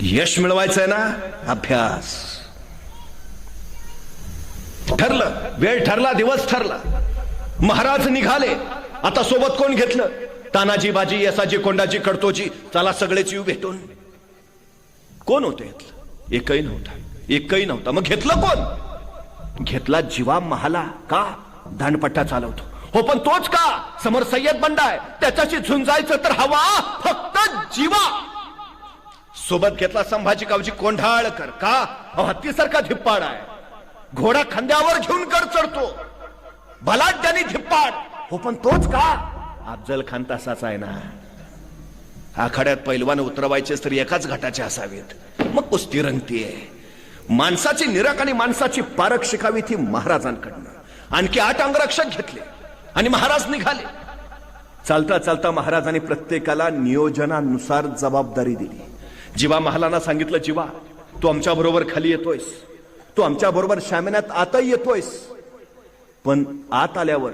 यश मिळवायचंय ना? अभ्यास. ठरलं. वेळ ठरला दिवस ठरला. महाराज निघाले. आता सोबत कोण घेतलं? तानाजी बाजी यसाजी कोंडाजी कडतोजी चला सगळेच येऊ भेटून. कोण होते घेतलं एकही नव्हता. एकही नव्हता. मग घेतलं कोण? घेतला जीवा महाला का? दांडपट्टा चालवतो. हो पण तोच का? समोर सय्यद बंडा आहे त्याच्याशी झुंजायचं तर हवा. फक्त जीवा. सोबत घेतला संभाजी कावजी कोंढाळकर. का? अहो, हत्तीसारखा धिप्पाड आहे. घोडा खांद्यावर घेऊन कर चढतो. बलाढ्यानी धिप्पाड. हो पण तोच का? अफजल खान तसाच आहे ना. आखाड्यात पैलवान उतरवायचे तर एकाच घाटाचे असावेत. मग कुस्ती रंगतीये. माणसाची निरक आणि माणसाची पारख शिकावी ती महाराजांकडनं. आणखी आठ अंगरक्षक घेतले आणि महाराज निघाले. चालता चालता महाराजांनी प्रत्येकाला नियोजनानुसार जबाबदारी दिली. जीवा महालांना सांगितलं जीवा तू आमच्या बरोबर खाली येतोयस. तू आमच्या बरोबर शामिन्यात आताही येतोयस. पण आत आल्यावर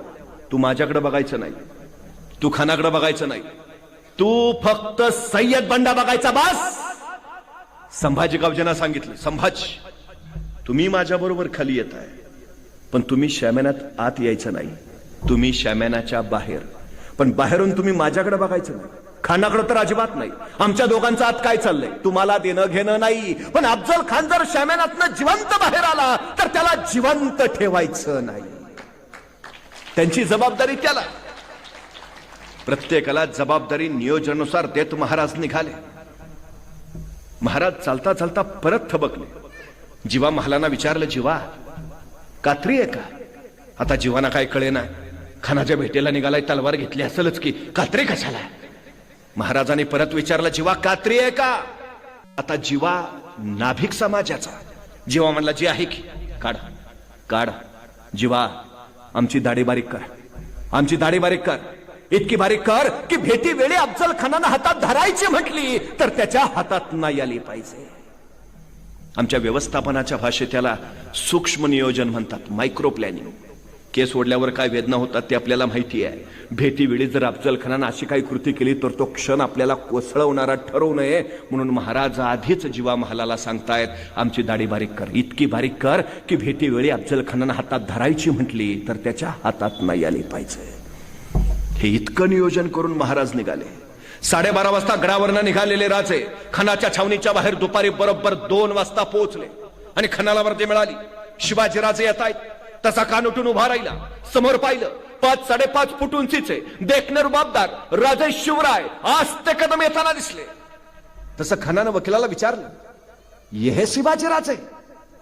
तू माझ्याकडे बघायचं नाही. तू खानाकडे बघायचं नाही. तू फक्त सय्यद बंडा बघायचा बास. संभाजी गावजेना सांगितलं संभाजी तुम्ही माझ्या बरोबर खाली येत आहे. पण तुम्ही शाम्यानात आत यायचं नाही. तुम्ही शाम्यानाच्या बाहेर. पण बाहेरून तुम्ही माझ्याकडे बघायचं नाही. खानाकडं तर अजिबात नाही. आमच्या दोघांचं आत काय चाललंय? तुम्हाला देणं घेणं नाही. पण अफजल खान जर शाम्यानातनं जिवंत बाहेर आला तर त्याला जिवंत ठेवायचं नाही. त्यांची जबाबदारी त्याला. प्रत्येकाला जबाबदारी नियोजनानुसार देत महाराज निघाले. महाराज चालता चालता परत थबकले. जीवा महालांना विचारलं जीवा कात्री आहे का? आता जीवाना काय कळे ना खानाच्या भेटीला निघालाय तलवार घेतली असेलच की. कात्री कशाला महाराजांनी परत विचारलं जीवा कात्री आहे का? आता जीवा नाभिक समाजाचा. जीवा म्हणला जी आहे की. काढ काढ. जीवा आमची दाढी बारीक कर. आमची दाढी बारीक कर. इतकी बारीक कर की भेटी वेळी अफजल खानानं हातात धरायची म्हटली तर त्याच्या हातात नाही आली पाहिजे. आमच्या व्यवस्थापनाच्या भाषेत त्याला सूक्ष्म नियोजन म्हणतात मायक्रो प्लॅनिंग. केस ओढल्यावर काय वेदना होतात ते आपल्याला माहिती आहे. भेटीवेळी जर अफजलखानानं अशी काही कृती केली तर तो क्षण आपल्याला कोसळवणारा ठरवू नये म्हणून महाराज आधीच जीवा महालाला सांगतायत आमची दाढी बारीक कर इतकी बारीक कर की भेटीवेळी अफजलखानानं हातात धरायची म्हटली तर त्याच्या हातात नाही आली पाहिजे. हे इतकं नियोजन करून महाराज निघाले. साडेबारा वाजता गडावरनं निघालेले राजे खनाच्या छावणीच्या बाहेर दुपारी बरोबर दोन वाजता पोहोचले आणि खनाला वर्दी मिळाली. शिवाजी राजे येत आहेत तसा कान उठून उभा राहिला. समोर पाहिलं पाच साडेपाच फूट उंचीचे देखणर रुबाबदार राजे शिवराय आज ते कदम येताना दिसले. तसं खनानं वकिलाला विचारलं हे शिवाजी राजे?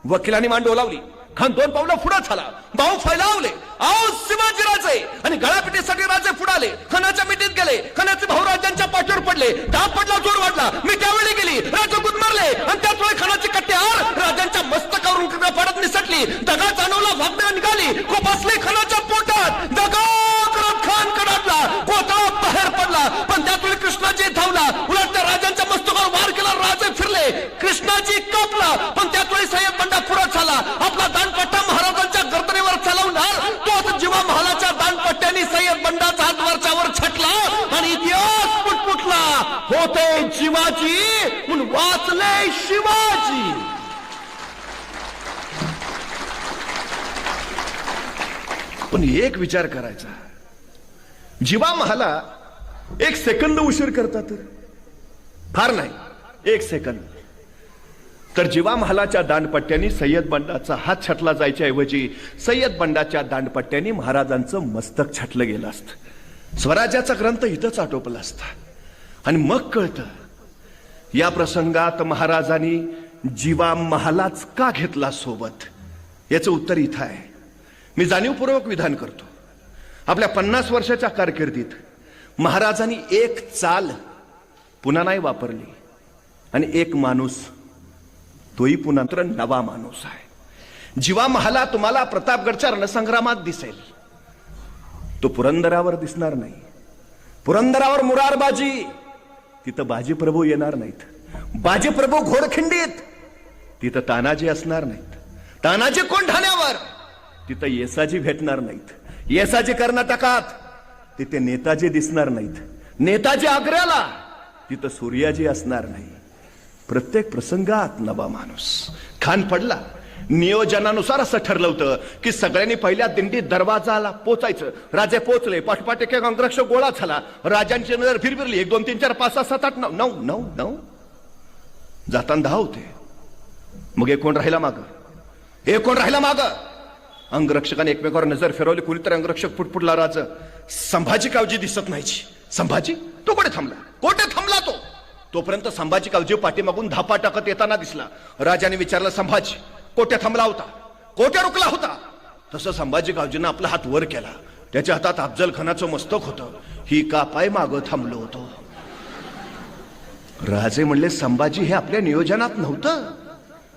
वकिलांनी मान डोलावली खान दोन पावलं पुढे झाला. भाऊ फैलावले आओ शिवाजीराजे आणि गळापिटीसाठी राजे फुडाले. खानाच्या मिठीत गेले. खानाचे भाऊ राजांच्या पाठीवर पडले. दाब पडला जोर वाढला. मी त्यावेळी गेली. राजे गुदमरले. आणि त्याच वेळी कट्टे आर राजांच्या मस्तकावरून पडत निसटली. दगा जाणवला वागण्या निघाली. खूप असले खानाच्या पोटात. दगा करत खान कडाडला. कोता बाहेर पडला. पण त्यातवेळी कृष्णाजी धावला. उलट त्या राजांच्या मस्तकावर वार केला राजे फिरले. कृष्णाजी कापला. पण त्याचवेळी साहेब बंडा पुढे झाला आपला दानपट्टा महाराजांच्या गर्दनीवर चालवणार तोच जीवा महालाच्या दानपट्ट्याने सय्यद बंडाचा हात वरच्यावर छटला आणि इतिहास पुटपुटला होते शिवाजी म्हणून वाचले शिवाजी. पण एक विचार करायचा. जीवा महाला एक सेकंद उशीर करतात. फार नाही एक सेकंद. तर जीवा महालाच्या दांडपट्ट्यांनी सय्यद बंडाचा हात छटला जायच्या ऐवजी सय्यद बंडाच्या दांडपट्ट्यांनी महाराजांचं मस्तक छटलं गेलं असतं. स्वराज्याचा ग्रंथ इथंच आटोपला असता. आणि मग कळतं या प्रसंगात महाराजांनी जीवा महालाच का घेतला सोबत? याचं उत्तर इथं आहे. मी जाणीवपूर्वक विधान करतो. आपल्या पन्नास वर्षाच्या कारकिर्दीत महाराजांनी एक चाल पुन्हा नाही वापरली. आणि एक माणूस तोही पुन्हा तर नवा माणूस आहे. जीवा महाला तुम्हाला प्रतापगडच्या रणसंग्रामात दिसेल. तो पुरंदरावर दिसणार नाही. पुरंदरावर मुरारबाजी तिथं बाजीप्रभू येणार नाहीत. बाजीप्रभू घोडखिंडीत. तिथं तानाजी असणार नाहीत. तानाजी कोण ठाण्यावर? तिथं येसाजी भेटणार नाहीत. येसाजी कर्नाटकात. तिथे नेताजी दिसणार नाहीत. नेताजी आग्र्याला. तिथं सूर्याजी असणार नाही. प्रत्येक प्रसंगात नवा माणूस. खान पडला. नियोजनानुसार असं ठरलं होतं की सगळ्यांनी पहिल्या दिंडीत दरवाजाला पोचायचं. राजे पोचले पाठपाठ एक अंग्रक्ष अंगरक्षक गोळा झाला. राजांची नजर फिरफिरली. एक दोन तीन चार पाच सहा सात आठ नऊ नऊ नऊ नऊ. जाताना दहा होते. मग एक कोण राहिला माग? एक कोण राहिला माग? अंगरक्षकाने एकमेकावर नजर फिरवली. कुणीतरी अंगरक्षक फुटफुटला राज. संभाजी कावजी दिसत नाहीची संभाजी? तो कुठे थांबला? कोठे थांबला तो? तोपर्यंत संभाजी कावजी पाठीमागून धापा टाकत येताना दिसला. राजाने विचारलं संभाजी कोठे थांबला होता. कोठे रुकला होता. तसं संभाजी कावजीनं आपला हात वर केला. त्याच्या हातात अफजल खानाचं मस्तक होतं. ही का पाय माग थांबलो होतो? राजे म्हणले संभाजी हे आपल्या नियोजनात नव्हतं.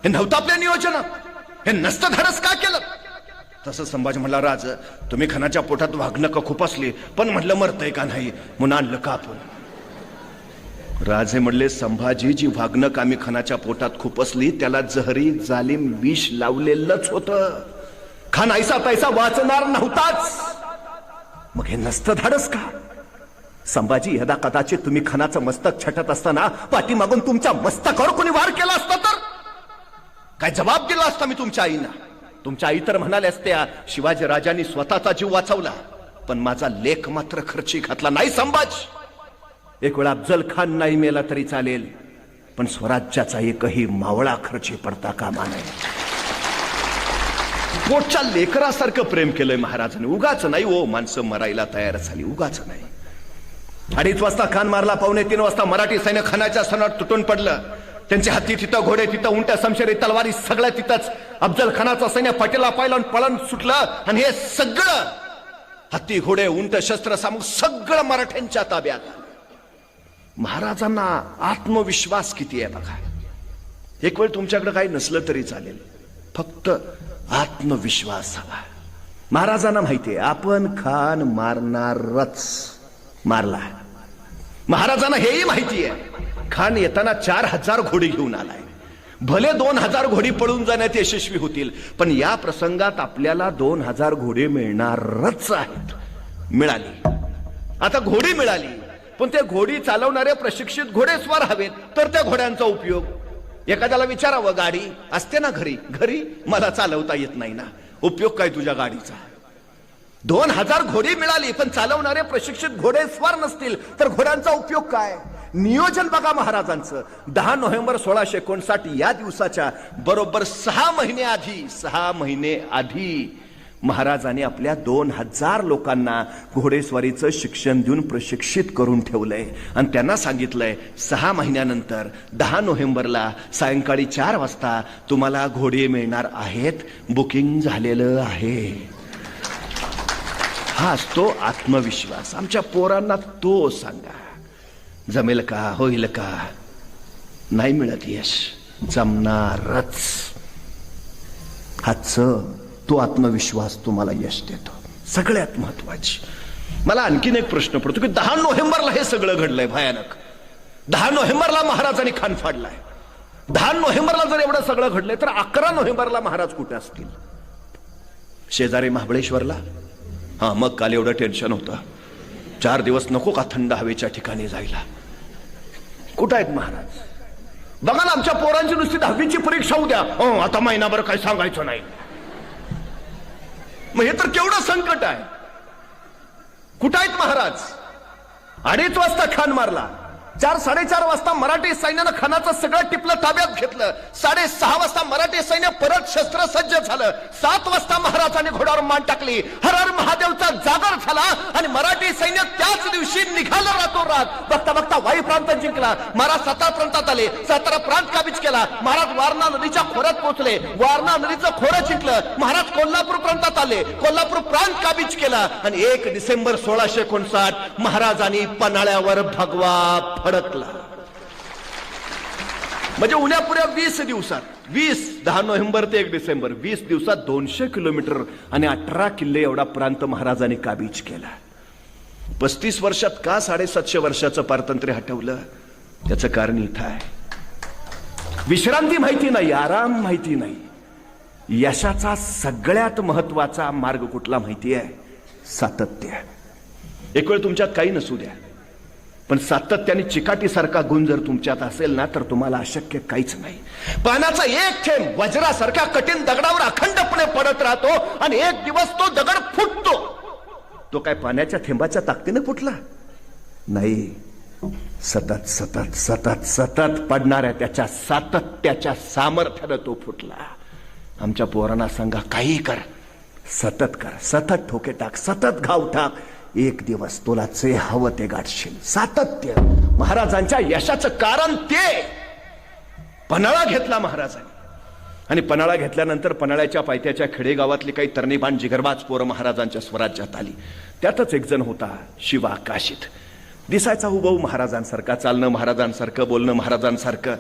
हे नव्हतं आपल्या नियोजनात. हे नसतं धाडस का केलं? तसं संभाजी म्हणला राज तुम्ही खानाच्या पोटात वाघणं का खूप असली पण म्हटलं मरतय का नाही? म्हणून आणलं का आपण राजे म्हणले संभाजी जी वाघनक आम्ही खानाच्या पोटात खूप असली त्याला जहरी जालिम विष लावलेलंच होतं. खान ऐसा तैसा वाचणार नव्हताच. मग हे नसतं धाडस का? संभाजी यदा कदाचित तुम्ही खानाचं मस्तक छटत असताना पाठीमागून तुमच्या मस्तकावर कोणी वार केला असता तर? काय जबाब दिला असता मी तुमच्या आईना? तुमच्या आई तर म्हणाल्या असत्या शिवाजी राजांनी स्वतःचा जीव वाचवला पण माझा लेख मात्र खर्ची घातला नाही संभाजी. एक वेळा अफजल खान नाही मेला तरी चालेल. पण स्वराज्याचा एकही मावळा खर्ची पडता कामा नाही पोटच्या लेकरासारखं प्रेम केलंय महाराजांनी. उगाच नाही ओ माणसं मरायला तयार झाली. उगाच नाही. अडीच वाजता खान मारला पावणे तीन वाजता मराठी सैन्य खानाच्या सणात तुटून पडलं. त्यांचे हत्ती तिथं घोडे तिथं उंट्या समशेरी तलवारी सगळ्या तिथंच. अफजल खानाचं सैन्य पाटीला पाहिलं आणि पळण सुटलं. आणि हे सगळं हत्ती घोडे उंट शस्त्र सामूग सगळं मराठ्यांच्या ताब्यात. महाराजांना आत्मविश्वास किती आहे बघा. एक वेळ तुमच्याकडे काही नसलं तरी चालेल. फक्त आत्मविश्वास हवा. महाराजांना माहितीये आपण खान मारणारच. मारला. महाराजांना हेही माहिती आहे खान येताना चार हजार घोडी घेऊन आलाय. भले दोन हजार घोडी पळून जाण्यात यशस्वी होतील पण या प्रसंगात आपल्याला दोन हजार घोडे मिळणारच आहेत. मिळाली. आता घोडी मिळाली. पण ते घोडी चालवणारे प्रशिक्षित घोडेस्वार हवेत तर त्या घोड्यांचा उपयोग. एखाद्याला विचारावं गाडी असते ना घरी? घरी? मला चालवता येत नाही ना. उपयोग काय तुझ्या गाडीचा? दोन हजार घोडी मिळाली पण चालवणारे प्रशिक्षित घोडेस्वार नसतील तर घोड्यांचा उपयोग काय? नियोजन बघा महाराजांचं. दहा नोव्हेंबर सोळाशे एकोणसाठ या दिवसाच्या बरोबर सहा महिने आधी सहा महिने आधी महाराजांनी आपल्या दोन हजार लोकांना घोडेस्वारीचं शिक्षण देऊन प्रशिक्षित करून ठेवलंय. आणि त्यांना सांगितलंय सहा महिन्यानंतर दहा नोव्हेंबरला सायंकाळी चार वाजता तुम्हाला घोडे मिळणार आहेत. बुकिंग झालेलं आहे. हा असतो आत्मविश्वास. आमच्या पोरांना तो सांगा. जमेल का? होईल का? नाही मिळत यश. जमणारच. हाच तो आत्मविश्वास तुम्हाला यश देतो. सगळ्यात महत्वाची. मला आणखीन एक प्रश्न पडतो की दहा नोव्हेंबरला हे सगळं घडलंय भयानक. दहा नोव्हेंबरला महाराजांनी खान फाडलाय. दहा नोव्हेंबरला जर एवढं सगळं घडलंय तर अकरा नोव्हेंबरला महाराज कुठे असतील? शेजारी महाबळेश्वरला? हा मग काल एवढं टेन्शन होतं. चार दिवस नको का थंड हवेच्या ठिकाणी जायला? कुठं आहेत महाराज? बघा ना आमच्या पोरांची नुसती दहावीची परीक्षा उद्या. हो आता महिनाभर काय सांगायचं नाही. मग हे तर केवढं संकट आहे. कुठं आहेत महाराज? अडीच वाजता खान मारला. चार साडेचार वाजता मराठी सैन्यानं खानाचं सगळं टिपलं ताब्यात घेतलं. साडेसहा वाजता मराठी सैन्य परत शस्त्र सज्ज झालं. सात वाजता महाराजांनी घोड्यावर मान टाकली. हर हर महादेवचा जागर झाला आणि मराठी सैन्य त्याच दिवशी निघालं राहतो रात बघता बघता वायू प्रांत जिंकला. महाराज सातारा प्रांतात आले. सातारा प्रांत काबीज केला. महाराज वारणा नदीच्या खोऱ्यात पोहोचले. वारणा नदीचं खोरं जिंकलं. महाराज कोल्हापूर प्रांतात आले. कोल्हापूर प्रांत काबीज केला. आणि एक डिसेंबर सोळाशे एकोणसाठ महाराजांनी पन्हाळ्यावर भगवा फडकला म्हणजे उन्यापुऱ्या वीस दिवसात वीस दहा नोव्हेंबर ते एक डिसेंबर वीस दिवसात दोनशे किलोमीटर आणि अठरा किल्ले एवढा प्रांत महाराजांनी काबीज केला? पस्तीस वर्षात का साडेसातशे वर्षाचं पारतंत्र्य हटवलं? त्याचं कारण इथं आहे. विश्रांती माहिती नाही आराम माहिती नाही. यशाचा सगळ्यात महत्त्वाचा मार्ग कुठला माहिती आहे? सातत्य. एक वेळ तुमच्यात काही नसू द्या. पण सातत्याने चिकाटीसारखा गुण जर तुमच्यात असेल ना तर तुम्हाला अशक्य काहीच नाही. पाण्याचा एक थेंब वज्रासारख्या कठीण दगडावर अखंडपणे पडत राहतो आणि एक दिवस तो दगड फुटतो. तो काय पाण्याच्या थेंबाच्या ताकदीने फुटला? नाही. सतत सतत सतत सतत पडणाऱ्या त्याच्या सातत्याच्या सामर्थ्यानं तो फुटला. आमच्या पोरांना सांगा काही कर. सतत कर. सतत ठोके टाक. सतत घाव टाक. एक दिवस तुला जे हवं ते गाठशील. सातत्य. महाराजांच्या यशाचं कारण ते. पन्हाळा घेतला महाराजांनी. आणि पन्हाळा घेतल्यानंतर पन्हाळ्याच्या पायथ्याच्या खेडेगावातली काही तरणीबाण जिगरबाज पोरं महाराजांच्या स्वराज्यात आली. त्यातच एक जण होता शिवा काशीत. दिसायचा हुबहू महाराजांसारखा चालणं महाराजांसारखं बोलणं महाराजांसारखं.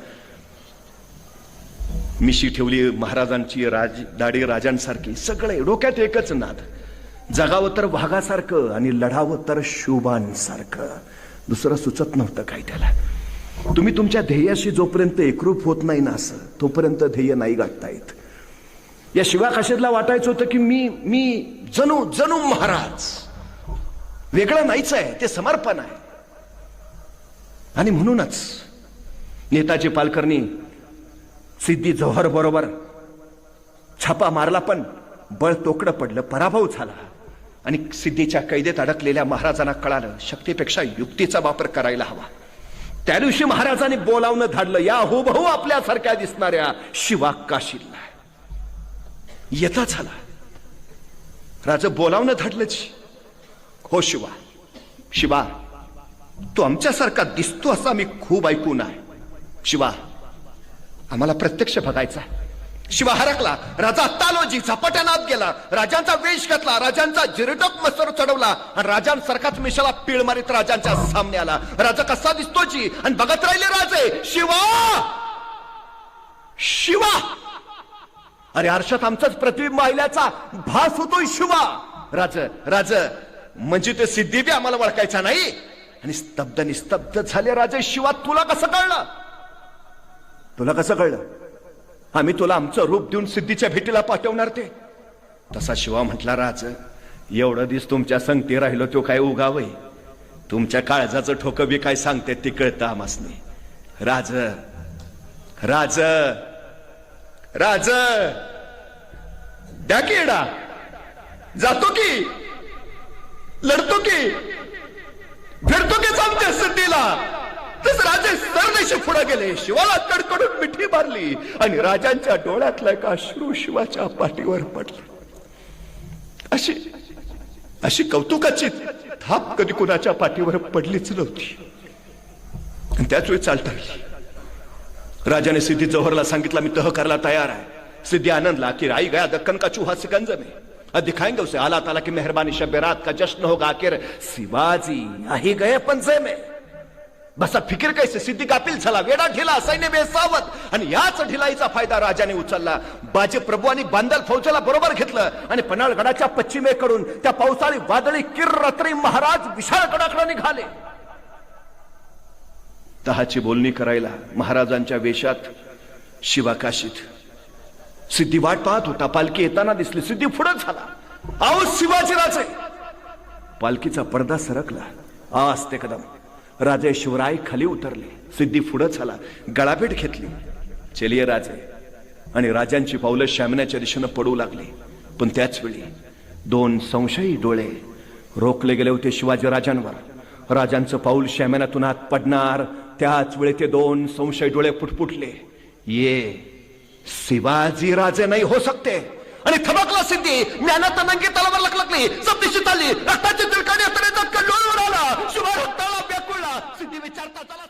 मिशी ठेवली महाराजांची राज दाढी राजांसारखी. सगळे डोक्यात एकच नाद. जगावं तर वाघासारखं आणि लढावं तर शुभांसारखं. दुसरं सुचत नव्हतं काय त्याला. तुम्ही तुमच्या ध्येयाशी जोपर्यंत एकरूप होत नाही ना असं तोपर्यंत ध्येय नाही गाठता येत. या शिवा काशीदला वाटायचं होतं की मी मी जणू जणू महाराज. वेगळं नाहीच आहे ते समर्पण आहे. आणि म्हणूनच नेताजी पालकर्णी सिद्धी जव्हर बरोबर छापा मारला पण बळ तोकडं पडलं पराभव झाला. आणि सिद्धीच्या कैदेत अडकलेल्या महाराजांना कळालं शक्तीपेक्षा युक्तीचा वापर करायला हवा. त्या दिवशी महाराजांनी बोलावणं धाडलं. या हुबहू आपल्यासारख्या दिसणाऱ्या शिवा काशीला येता झाला. राज बोलावणं धाडलंच. हो शिवा शिवा तू आमच्यासारखा दिसतो असा मी खूप ऐकून आहे. शिवा आम्हाला प्रत्यक्ष बघायचा शिवा हरकला राजा तालोजी झपाट्यानात गेला राजांचा वेश घातला राजांचा जिरटक मसर चढवला आणि राजांसारखाच मिशाला पीळ मारित राजांच्या सामने आला. राजा कसा दिसतो जी? आणि बघत राहिले राजे शिवा! शिवा! अरे आरशात आमचाच प्रतिबिंब आल्याचा भास होतोय शिवा! राज राज म्हणजे ते सिद्धी बी आम्हाला ओळखायचा नाही? आणि स्तब्ध निस्तब्ध झाले राजे शिवा तुला कसं कळलं? तुला कसं कळलं? आम्ही तुला आमचं रूप देऊन सिद्धीच्या भेटीला पाठवणार ते. तसा शिवा म्हटला राज एवढं दिस तुमच्या संगती राहिलो तो काय उगावय. तुमच्या काळजाचं ठोकं बी काय सांगते ते कळतं आमासने राज राज राज द्या की येडा. जातो की? लढतो की? फिरतो की सांगते सिद्धीला? तस राजे सरदेशी पुढे गेले. शिवाला कडकडून मिठी मारली आणि राजांच्या डोळ्यातला एका अश्रू शिवाच्या पाठीवर पडला. अशी अशी कौतुकाची थाप कधी कुणाच्या पाठीवर पडलीच नव्हती. आणि त्याच वेळी चालता आली. राजाने सिद्धी जव्हरला सांगितलं मी तह करायला तयार आहे. सिद्धी आनंदला की राई गया दक्कन का चूहा सिकंज में? अब दिखाएंगे उसे आला ताला की मेहरबानी शब रात का जश्न होगा आखिर शिवाजी आही गए पंजे में. बसा फिकीर कैसे सिद्धी कापील झाला वेडा ढिला सैन्य बेसावत. आणि याच ढिलाईचा फायदा राजाने उचलला. बाजे प्रभू आणि बांदल फौजाला बरोबर घेतलं. आणि पन्हाळगडाच्या पश्चिमेकडून त्या पावसाळी वादळी किर रात्री महाराज विशाळ गडाकडे निघाले. तहाची बोलणी करायला महाराजांच्या वेशात शिवाकाशीत. सिद्धी वाट पाहत होता. पालखी येताना दिसली. सिद्धी पुढे झाला. आहो शिवाजी राजे पालखीचा पडदा सरकला. आस ते कदम. राजे शिवराय खाली उतरले. सिद्धी पुढं झाला गळाभेट घेतली. चलिये राजे. आणि राजांची पावलं शामण्याच्या दिशेनं पडू लागली. पण त्याच वेळी दोन संशयी डोळे रोखले गेले होते शिवाजी राजांवर. राजांचं पाऊल शामनातून आत पडणार. त्याच वेळी ते दोन संशय डोळे फुटफुटले ये शिवाजी राजे नाही हो सकते. आणि थबकला सिद्धी. ज्ञानात नंगी तलावर लखलकली सप्तीशी चालली रक्ताची तिळकाडी हाताने चला सिद्धी विचारता चला